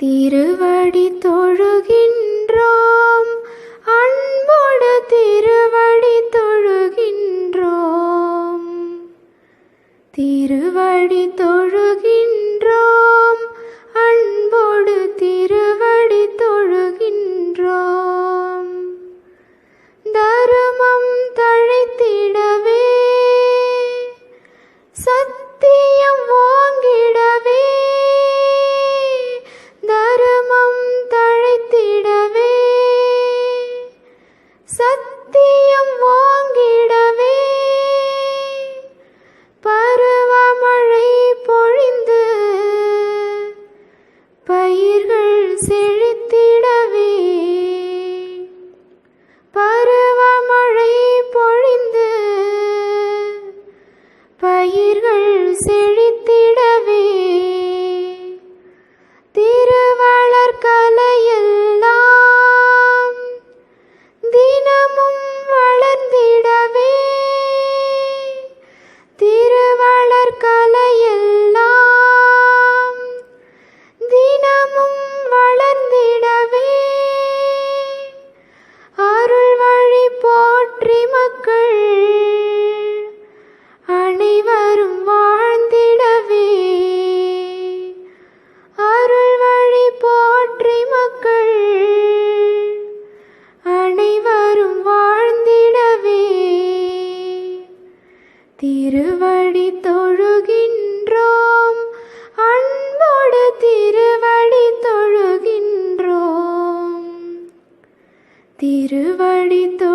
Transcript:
திருவடி தொழுகின்றோம். அன்போடு திருவடி தொழுகின்றோம். திருவடி தொழுகின்றோம். அன்போடு திருவடி தொழுகின்றோம். தருமம் தழைத்திடவே சத்தியம் வாங்கிட பயிர்கள் செழித்திடவே. பருவமழை பொழிந்து பயிர்கள் செழித்திடவே. திருவடி தொழுகின்றோம். அன்போடு திருவடி தொழுகின்றோம். திருவடி தொ